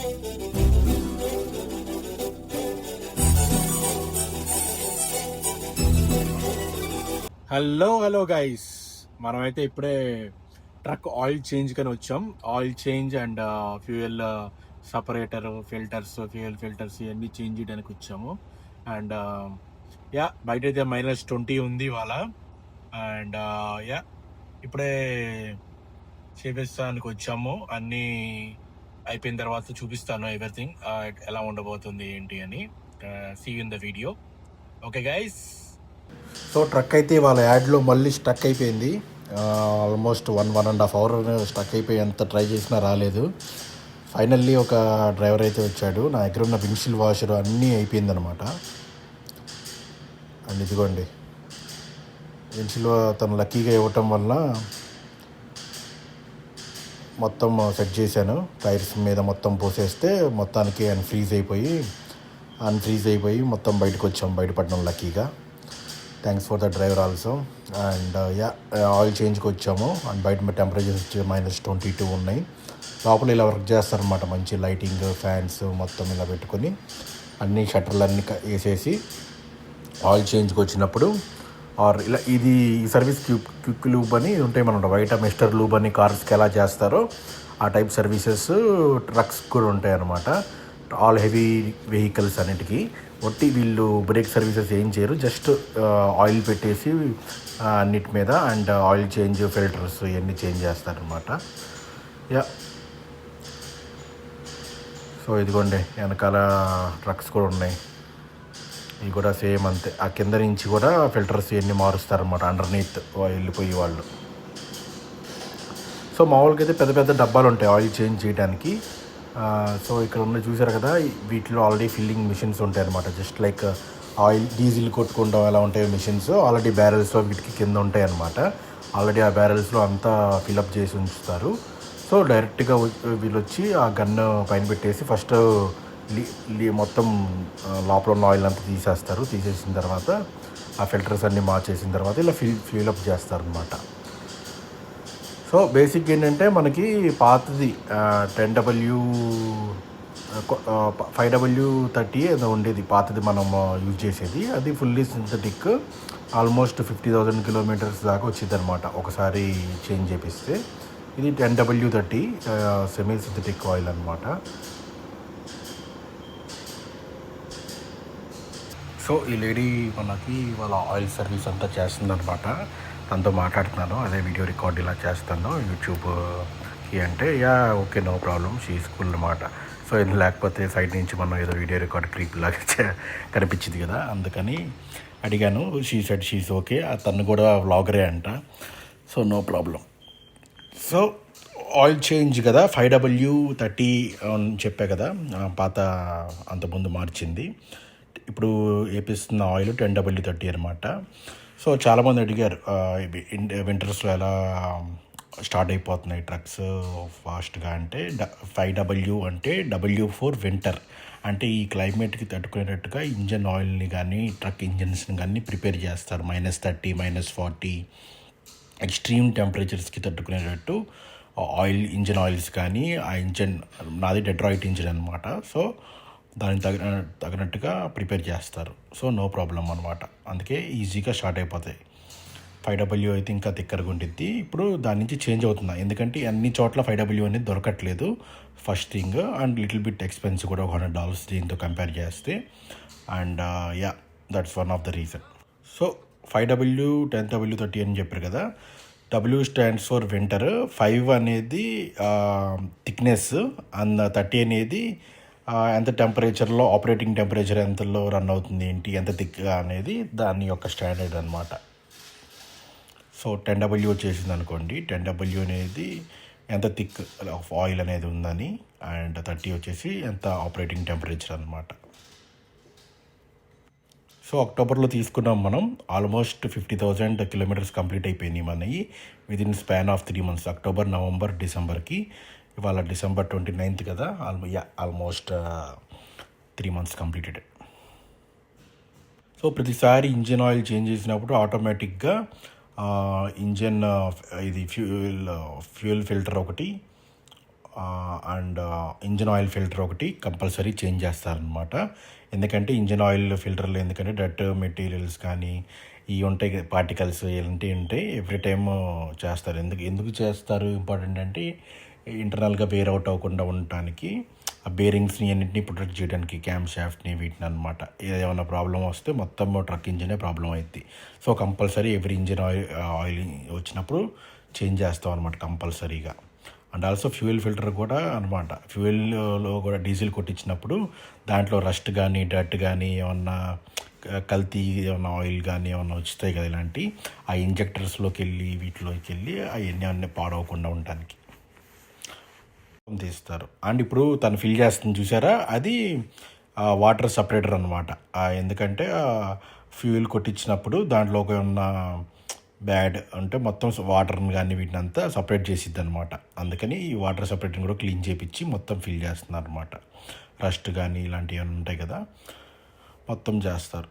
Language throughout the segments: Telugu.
హలో హలో గైస్ మనమైతే ఇప్పుడే ట్రక్ ఆయిల్ చేంజ్ కానీ వచ్చాం. Oil change and fuel separator filters fuel filters ఇవన్నీ చేంజ్ చేయడానికి వచ్చాము. అండ్ యా బయట అయితే మైనస్ ట్వంటీ ఉంది ఇవాళ. అండ్ యా uh, ఇప్పుడే చేపిస్తానికి వచ్చాము. అన్నీ అయిపోయిన తర్వాత చూపిస్తాను ఎవ్రీథింగ్ ఎలా ఉండబోతుంది ఏంటి అని. See in the video okay guys so truck అయితే వాళ్ళ యాడ్లో మళ్ళీ స్టక్ అయిపోయింది. Almost one one and half hour stuck అయిపోయి ఎంత ట్రై చేసినా రాలేదు. ఫైనల్లీ ఒక డ్రైవర్ అయితే వచ్చాడు. నా దగ్గర ఉన్న విన్షిల్ వాషర్ అన్నీ అయిపోయిందనమాట అండ్ ఇదిగోండి. విన్షిల్ తను లక్కీగా ఇవ్వటం వల్ల మొత్తం సెట్ చేశాను. టైర్స్ మీద మొత్తం పోసేస్తే మొత్తానికి అన్ఫ్రీజ్ అయిపోయి అన్ఫ్రీజ్ అయిపోయి మొత్తం బయటకు వచ్చాం బయటపడడం లక్కీగా. Thanks for the driver also and yeah oil చేంజ్కి వచ్చాము. అండ్ బయట టెంపరేచర్స్ వచ్చి మైనస్ ట్వంటీ టూ ఉన్నాయి. లోపల ఇలా వర్క్ చేస్తారనమాట మంచి లైటింగ్ ఫ్యాన్స్ మొత్తం ఇలా పెట్టుకొని అన్ని షట్టర్లు అన్నీ క- వేసేసి ఆయిల్ చేంజ్కి వచ్చినప్పుడు ఆర్ ఇలా ఇది ఈ సర్వీస్ క్యూ క్విక్ లూబ్ అని ఉంటాయి మన బయట మిస్టర్ లూబ్ అని కార్స్కి ఎలా చేస్తారో ఆ టైప్ సర్వీసెస్ ట్రక్స్ కూడా ఉంటాయి అన్నమాట. ఆల్ హెవీ వెహికల్స్ అన్నిటికీ. ఒట్టి వీళ్ళు బ్రేక్ సర్వీసెస్ ఏం చేయరు. జస్ట్ ఆయిల్ పెట్టేసి అన్నిటి మీద అండ్ ఆయిల్ చేంజ్ ఫిల్టర్స్ ఇవన్నీ చేంజ్ చేస్తారనమాట యా. సో ఇదిగోండి వెనకాల ట్రక్స్ కూడా ఉన్నాయి. ఇవి కూడా సేమ్ అంతే. ఆ కింద నుంచి కూడా ఫిల్టర్స్ ఇవన్నీ మారుస్తారనమాట అండర్నీత్ వెళ్ళిపోయి వాళ్ళు. సో మామూలుగా అయితే పెద్ద పెద్ద డబ్బాలు ఉంటాయి ఆయిల్ చేంజ్ చేయడానికి సో ఇక్కడ ఉన్న చూసారు కదా వీటిలో ఆల్రెడీ ఫిల్లింగ్ మిషన్స్ ఉంటాయి అనమాట జస్ట్ లైక్ ఆయిల్ డీజిల్ కొట్టుకుంటాం ఎలా ఉంటాయో మిషన్స్ ఆల్రెడీ బ్యారెల్స్లో వీటికి కింద ఉంటాయి అనమాట ఆల్రెడీ ఆ బ్యారెల్స్లో అంతా ఫిలప్ చేసి ఉంచుతారు. సో డైరెక్ట్గా వ- వీళ్ళు వచ్చి ఆ గన్ను పైన పెట్టేసి ఫస్ట్ మొత్తం లోపల ఉన్న ఆయిల్ అంతా తీసేస్తారు. తీసేసిన తర్వాత ఆ ఫిల్టర్స్ అన్నీ మార్చేసిన తర్వాత ఇలా ఫిల్ ఫిల్అప్ చేస్తారనమాట సో బేసిక్ ఏంటంటే మనకి పాతది ten W five W thirty ఏదో ఉండేది. పాతది మనం యూజ్ చేసేది. అది fully synthetic almost fifty thousand kilometres దాకా వచ్చింది అనమాట ఒకసారి చేంజ్ చేపిస్తే. ఇది ten W thirty semi synthetic oil అనమాట సో ఈ లేడీ మనకి వాళ్ళ ఆయిల్ సర్వీస్ అంతా చేస్తుందనమాట తనతో మాట్లాడుతున్నాను అదే వీడియో రికార్డ్ ఇలా చేస్తాను యూట్యూబ్కి అంటే yeah okay no problem she school అనమాట సో ఇది లేకపోతే సైడ్ నుంచి మనం ఏదో వీడియో రికార్డ్ క్లిప్ లాగా కనిపించింది కదా అందుకని అడిగాను షీ సెడ్ షీస్ ఓకే తను కూడా వ్లాగరే అంట so no problem so oil change కదా ఫైవ్ డబ్ల్యూ థర్టీ అని చెప్పా కదా పాత అంతకుముందు మార్చింది. ఇప్పుడు వేపిస్తున్న ఆయిల్ టెన్ డబ్ల్యూ థర్టీ అనమాట సో చాలామంది అడిగారు ఇవి వింటర్స్లో ఎలా స్టార్ట్ అయిపోతున్నాయి ట్రక్స్ ఫాస్ట్గా అంటే ఫైవ్ డబ్ల్యూ అంటే డబ్ల్యూ ఫోర్ వింటర్. అంటే ఈ క్లైమేట్కి తట్టుకునేటట్టుగా ఇంజన్ ఆయిల్ని కానీ ట్రక్ ఇంజన్స్ని కానీ ప్రిపేర్ చేస్తారు. Minus thirty minus forty. Extreme టెంపరేచర్స్కి తట్టుకునేటట్టు ఆయిల్ ఇంజన్ ఆయిల్స్ కానీ ఆ ఇంజన్ నాది డెట్రాయిట్ ఇంజన్ అనమాట సో దానికి తగిన తగినట్టుగా ప్రిపేర్ చేస్తారు. సో నో ప్రాబ్లం అనమాట అందుకే ఈజీగా స్టార్ట్ అయిపోతాయి. ఫైవ్ డబ్ల్యూ అయితే ఇంకా తిక్కరగా ఉండిద్ది. ఇప్పుడు దాని నుంచి చేంజ్ అవుతుంది. ఎందుకంటే అన్ని చోట్ల ఫైవ్ డబ్ల్యూ అనేది దొరకట్లేదు. First thing and little bit expensive కూడా ఒక హండ్రెడ్ డాలర్స్ దీంతో కంపేర్ చేస్తే. And ya that's one of the reason so five W ten W thirty అని చెప్పారు కదా. W stands for winter five అనేది థిక్నెస్ అండ్ థర్టీ అనేది ఎంత టెంపరేచర్లో ఆపరేటింగ్ టెంపరేచర్ ఎంతలో రన్ అవుతుంది ఏంటి ఎంత థిక్గా అనేది దాని యొక్క స్టాండర్డ్ అనమాట సో టెన్ డబ్ల్యూ వచ్చేసింది అనుకోండి. టెన్ డబ్ల్యూ అనేది ఎంత థిక్ ఆఫ్ ఆయిల్ అనేది ఉందని అండ్ థర్టీ వచ్చేసి ఎంత ఆపరేటింగ్ టెంపరేచర్ అనమాట సో అక్టోబర్లో తీసుకున్నాం మనం. Almost fifty thousand kilometres complete అయిపోయినాయి మనవి within span of three months October November డిసెంబర్కి ఇవాళ డిసెంబర్ ట్వంటీ నైన్త్ కదా almost yeah almost three months completed. So ప్రతిసారి ఇంజిన్ ఆయిల్ చేంజ్ చేసినప్పుడు ఆటోమేటిక్గా ఇంజిన్ ఇది ఫ్యూయల్ ఫ్యూయల్ ఫిల్టర్ ఒకటి అండ్ ఇంజిన్ ఆయిల్ ఫిల్టర్ ఒకటి కంపల్సరీ చేంజ్ చేస్తారనమాట ఎందుకంటే ఇంజిన్ ఆయిల్ ఫిల్టర్లు ఎందుకంటే డట్ మెటీరియల్స్ కానీ ఇవి ఉంటాయి పార్టికల్స్ ఇలాంటివి ఉంటాయి ఎవ్రీ టైమ్ చేస్తారు. ఎందుకు ఎందుకు చేస్తారు ఇంపార్టెంట్ అంటే ఇంటర్నల్గా వేర్ అవుట్ అవ్వకుండా ఉండటానికి ఆ బేరింగ్స్ని అన్నింటినీ ప్రొటెక్ట్ చేయడానికి క్యామ్ షాఫ్ట్ని వీటిని అనమాట ఏమైనా ప్రాబ్లం వస్తే మొత్తం ట్రక్ ఇంజినే ప్రాబ్లం అవుద్ది so compulsory every engine oil oil వచ్చినప్పుడు చేంజ్ చేస్తాం అనమాట కంపల్సరీగా. అండ్ ఆల్సో ఫ్యూయల్ ఫిల్టర్ కూడా అనమాట ఫ్యూయల్లో కూడా డీజిల్ కొట్టించినప్పుడు దాంట్లో రస్ట్ కానీ డట్ కానీ ఏమన్నా కల్తీ ఏమన్నా ఆయిల్ కానీ ఏమన్నా వచ్చుతాయి కదా ఇలాంటి ఆ ఇంజెక్టర్స్లోకి వెళ్ళి వీటిలోకి వెళ్ళి అవన్నీ అన్నీ పాడవకుండా ఉండడానికి తీస్తారు. అండ్ ఇప్పుడు తను ఫిల్ చేస్తుంది చూసారా? అది వాటర్ సపరేటర్ అనమాట ఎందుకంటే ఫ్యూయల్ కొట్టించినప్పుడు దాంట్లోకి ఉన్న బ్యాడ్ అంటే మొత్తం వాటర్ని కానీ వీటిని అంతా సపరేట్ చేసిద్ది అనమాట అందుకని ఈ వాటర్ సపరేటర్ని కూడా క్లీన్ చేపించి మొత్తం ఫిల్ చేస్తున్నారు అనమాట రస్ట్ కానీ ఇలాంటివి ఏమైనా ఉంటాయి కదా? మొత్తం చేస్తారు.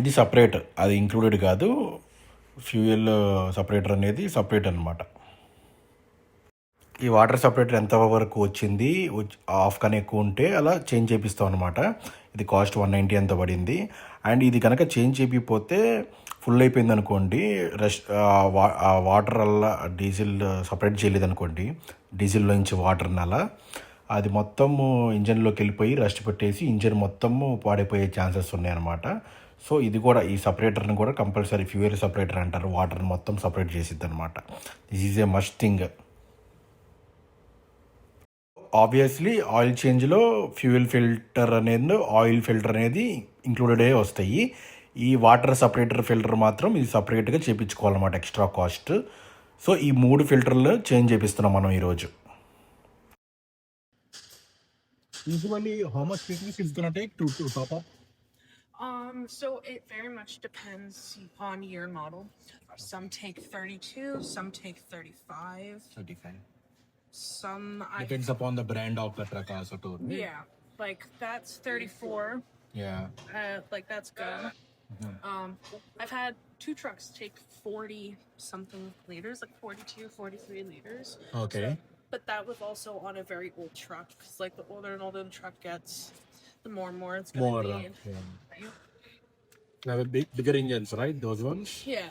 ఇది సపరేట్. అది ఇంక్లూడెడ్ కాదు. ఫ్యూయల్ సపరేటర్ అనేది సపరేట్ అనమాట ఈ వాటర్ సపరేటర్ ఎంత వరకు వచ్చింది? ఆఫ్ కానీ ఎక్కువ ఉంటే అలా చేంజ్ చేపిస్తాం అనమాట ఇది కాస్ట్ వన్ నైంటీ ఎంత పడింది. అండ్ ఇది కనుక చేంజ్ చేపిపోతే ఫుల్ అయిపోయింది అనుకోండి. రష్ ఆ వాటర్ అలా డీజిల్ సపరేట్ చేయలేదు అనుకోండి. డీజిల్లో నుంచి వాటర్ని అలా అది మొత్తము ఇంజన్లోకి వెళ్ళిపోయి రెస్ట్ పెట్టేసి ఇంజన్ మొత్తము పాడైపోయే ఛాన్సెస్ ఉన్నాయన్నమాట సో ఇది కూడా ఈ సపరేటర్ని కూడా కంపల్సరీ ఫ్యూయర్ సపరేటర్ అంటారు. వాటర్ని మొత్తం సపరేట్ చేసిద్ది అనమాట this is a must thing obviously oil చేంజ్లో fuel filter అనేది ఆయిల్ ఫిల్టర్ అనేది ఇంక్లూడెడ్ అయ్యే వస్తాయి ఈ వాటర్ సపరేటర్ ఫిల్టర్ మాత్రం ఇది సపరేట్గా చేయించుకోవాలన్నమాట ఎక్స్ట్రా కాస్ట్ సో ఈ మూడు ఫిల్టర్లు చేంజ్ చేపిస్తున్నాం మనం ఈరోజు Usually, how much fitness is gonna take to, to top up? Um, so it very much depends on your model. Some take 32, some take 35, 35. Some I Depends upon the brand of the truck also too. right? yeah, like that's 34. Yeah. Uh, like that's good. Mhm. Um, I've had two trucks take 40 something liters, like 42, 43 liters. Okay. But that was also on a very old truck. Cause like the older and older the truck gets, the more and more it's gonna More. be. yeah. Right? They have big, bigger engines, right? Those ones. Yeah.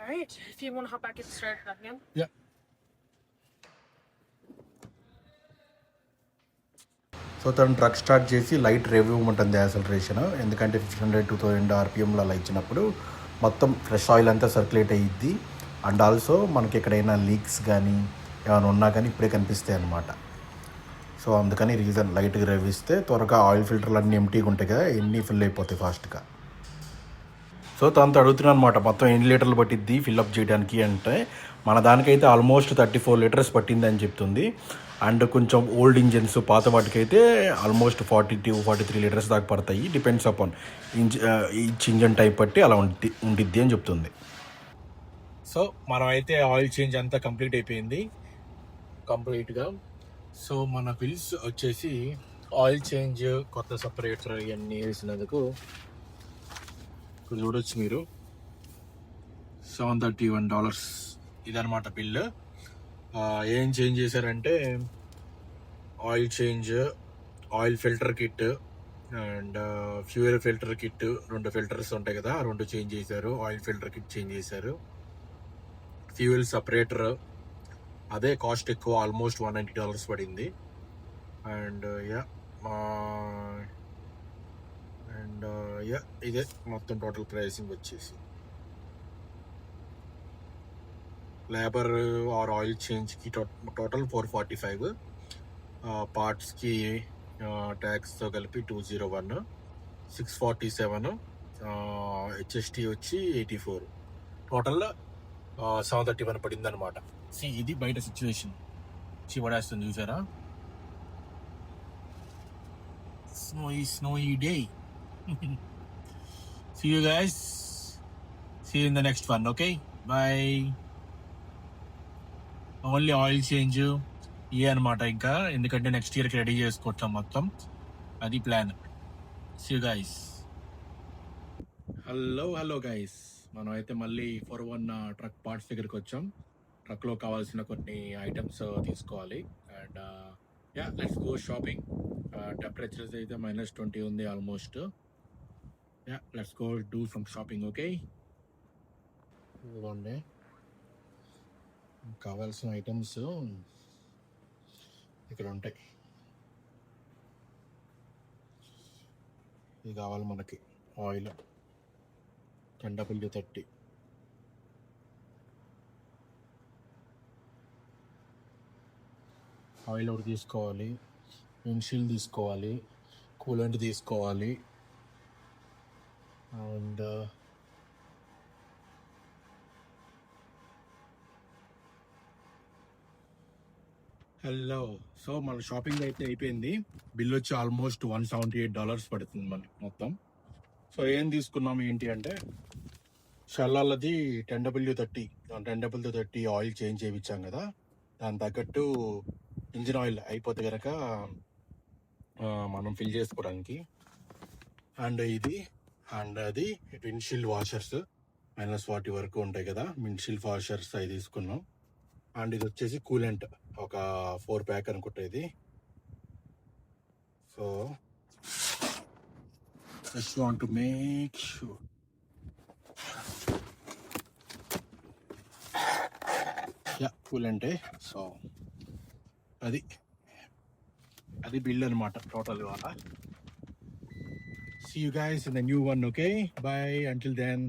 All right. If you want to hop back and start again. Yeah. So తను ట్రక్ స్టార్ట్ చేసి లైట్ రివ్యూ ఉంటుంది యాసలరేషన్ ఎందుకంటే ఫిఫ్టీన్ హండ్రెడ్ టూ థౌజండ్ ఆర్పిఎంలో అలా ఇచ్చినప్పుడు మొత్తం ఫ్రెష్ ఆయిల్ అంతా సర్క్యులేట్ అయ్యిద్ది అండ్ ఆల్సో మనకి ఎక్కడైనా లీక్స్ కానీ ఏమైనా ఉన్నా కానీ ఇప్పుడే కనిపిస్తాయి అన్నమాట. సో అందుకని రీజన్ లైట్గా రవిస్తే త్వరగా ఆయిల్ ఫిల్టర్లు అన్నీ ఎంటీగా ఉంటాయి కదా ఎన్ని ఫిల్ అయిపోతాయి ఫాస్ట్గా. సో తనతో అడుగుతున్నాను అనమాట మొత్తం ఎన్ని లీటర్లు పట్టిద్ది ఫిల్అప్ చేయడానికి? అంటే మన దానికైతే ఆల్మోస్ట్ థర్టీ ఫోర్ లీటర్స్ పట్టింది అని చెప్తుంది. అండ్ కొంచెం ఓల్డ్ ఇంజిన్స్ పాత వాటికైతే almost forty two forty three litres దాకా పడతాయి. Depends upon engine each engine type బట్టి అలా ఉండి ఉండిద్ది అని చెప్తుంది. సో మనం అయితే ఆయిల్ చేంజ్ అంతా కంప్లీట్ అయిపోయింది. కంప్లీట్గా సో మన బిల్స్ వచ్చేసి ఆయిల్ చేంజ్ కొత్త సపరేటర్ ఇవన్నీ వేసినందుకు చూడొచ్చు మీరు. సెవెన్ థర్టీ వన్ డాలర్స్ ఇదనమాట బిల్లు ఏం చేంజ్ చేశారంటే oil change oil filter kit and fuel filter kit రెండు ఫిల్టర్స్ ఉంటాయి కదా రెండు చేంజ్ చేశారు. ఆయిల్ ఫిల్టర్ కిట్ చేంజ్ చేశారు. ఫ్యూయల్ సపరేటర్ అదే కాస్ట్ ఎక్కువ ఆల్మోస్ట్ వన్ నైంటీ డాలర్స్ పడింది. అండ్ యా అండ్ యా ఇదే మొత్తం టోటల్ ప్రైసింగ్ వచ్చేసి లేబర్ ఆర్ ఆయిల్ చేంజ్కి టోటల్ ఫోర్ ఫార్టీ ఫైవ్ పార్ట్స్కి ట్యాక్స్తో కలిపి two zero one six forty seven HST వచ్చి eighty four total seven thirty one పడింది అనమాట సి ఇది బయట సిచ్యువేషన్ చివడేస్తుంది చూసారా snowy snowy day see you guys see in the next one okay bye only oil change ఇయే అనమాట ఇంకా. ఎందుకంటే నెక్స్ట్ ఇయర్కి రెడీ చేసుకోవటం మొత్తం. అది plan see guys hello hello guys మనం అయితే మళ్ళీ ఫోర్ వన్ ట్రక్ పార్ట్స్ దగ్గరికి వచ్చాం. ట్రక్లో కావాల్సిన కొన్ని ఐటమ్స్ తీసుకోవాలి. And yeah let's go shopping temperatures అయితే మైనస్ ట్వంటీ ఉంది almost yeah let's go do some shopping okay ఇదిగోండి. కావాల్సిన ఐటమ్స్ ఇక్కడ ఉంటాయి. ఇది కావాలి మనకి. Oil Kandapalli thirty. ఆయిల్ ఒకటి తీసుకోవాలి. విండ్షీల్డ్ తీసుకోవాలి. కూలెంట్ తీసుకోవాలి. అండ్ హలో సో మన షాపింగ్ అయితే అయిపోయింది. బిల్ వచ్చి almost one seventy eight dollars పడుతుంది మనకి మొత్తం. సో ఏం తీసుకున్నాం ఏంటి అంటే షల్లాలది ten W thirty ten W thirty oil change చేయించాం కదా. దాని తగ్గట్టు ఇంజిన్ ఆయిల్ అయిపోతే కనుక మనం ఫిల్ చేసుకోవడానికి. అండ్ ఇది అండ్ అది విండ్షీల్డ్ వాషర్స్ మైనస్ ఫార్టీ వరకు ఉంటాయి కదా. విండ్షీల్డ్ వాషర్స్ అవి తీసుకున్నాం. అండ్ ఇది వచ్చేసి కూలెంట్ ఒక ఫోర్ ప్యాక్ అనుకుంటా ఇది. So just want to make sure yeah full అంటే సో అది అది బిల్డ్ అనమాట టోటల్ ఇవాళ see you guys in the new one okay Bye. Until then